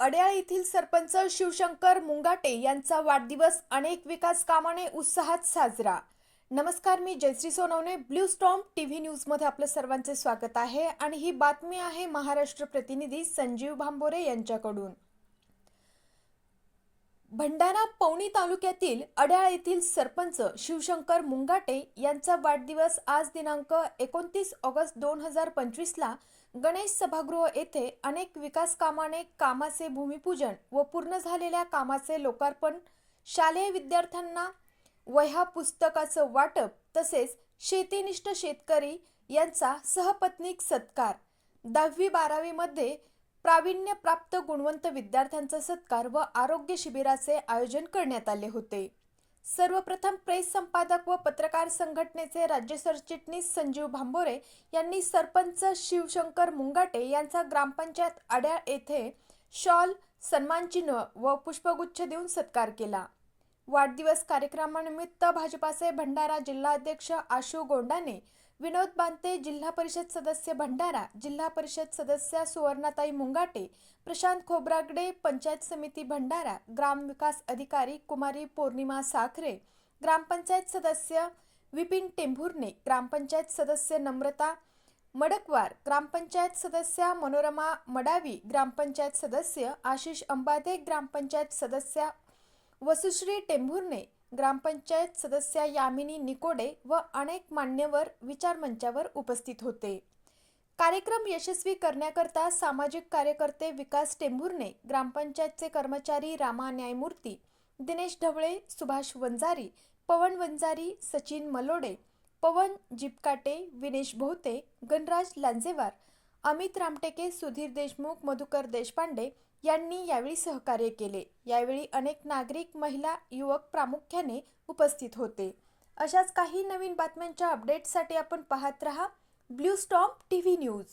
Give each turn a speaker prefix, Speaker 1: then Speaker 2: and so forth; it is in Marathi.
Speaker 1: अड्याळ येथील सरपंच शिवशंकर मुंगाटे यांचा वाढदिवस अनेक विकास कामाने उत्साहात साजरा. नमस्कार मी Jayashree Sonawane. Blue storm T V न्यूजमध्ये आपलं सर्वांचे स्वागत आहे. आणि ही बातमी आहे महाराष्ट्र प्रतिनिधी संजीव भांबोरे यांच्याकडून. भंडारा पवनी तालुक्यातील अड्याळ येथील सरपंच शिवशंकर मुंगाटे यांचा वाढदिवस आज दिनांक एकोणतीस ऑगस्ट दोन हजार पंचवीसला गणेश सभागृह येथे अनेक विकास कामाने कामाचे भूमिपूजन व पूर्ण झालेल्या कामाचे लोकार्पण शालेय विद्यार्थ्यांना वह्या पुस्तकाचं वाटप तसेच शेतीनिष्ठ शेतकरी यांचा सहपत्नीक सत्कार. दहावी बारावीमध्ये प्रावीण्यप्राप्त गुणवंत विद्यार्थ्यांचा सत्कार व आरोग्य शिबिराचे आयोजन करण्यात आले होते. सर्वप्रथम प्रेस संपादक व पत्रकार संघटनेचे राज्य सरचिटणीस संजीव भांबोरे यांनी सरपंच शिवशंकर मुंगाटे यांचा ग्रामपंचायत आड्याळ येथे शॉल सन्मानचिन्ह व पुष्पगुच्छ देऊन सत्कार केला. वाढदिवस कार्यक्रमानिमित्त भाजपाचे भंडारा जिल्हाध्यक्ष आशू गोंडाने विनोद बांते जिल्हा परिषद सदस्य भंडारा जिल्हा परिषद सदस्या सुवर्णाताई मुंगाटे प्रशांत खोब्रागडे पंचायत समिती भंडारा ग्रामविकास अधिकारी कुमारी पौर्णिमा साखरे ग्रामपंचायत सदस्य विपिन टेंभुर्णे ग्रामपंचायत सदस्य नम्रता मडकवार ग्रामपंचायत सदस्या मनोरमा मडावी ग्रामपंचायत सदस्य आशिष अंबादे ग्रामपंचायत सदस्या वसुश्री टेंभुर्णे ग्रामपंचायत सदस्या यामिनी निकोडे व अनेक मान्यवर विचारमंचावर उपस्थित होते. कार्यक्रम यशस्वी करण्याकरता सामाजिक कार्यकर्ते विकास टेंभुर्णे ग्रामपंचायतचे कर्मचारी रामा न्यायमूर्ती दिनेश ढवळे सुभाष वंजारी पवन वंजारी सचिन मलोडे पवन जिपकाटे विनेश भोवते गणराज लांजेवार अमित रामटेके सुधीर देशमुख मधुकर देशपांडे यांनी यावेळी सहकार्य केले. यावेळी अनेक नागरिक महिला युवक प्रामुख्याने उपस्थित होते. अशाच काही नवीन बातम्यांच्या अपडेट्ससाठी आपण पाहत रहा. Blue storm T V news.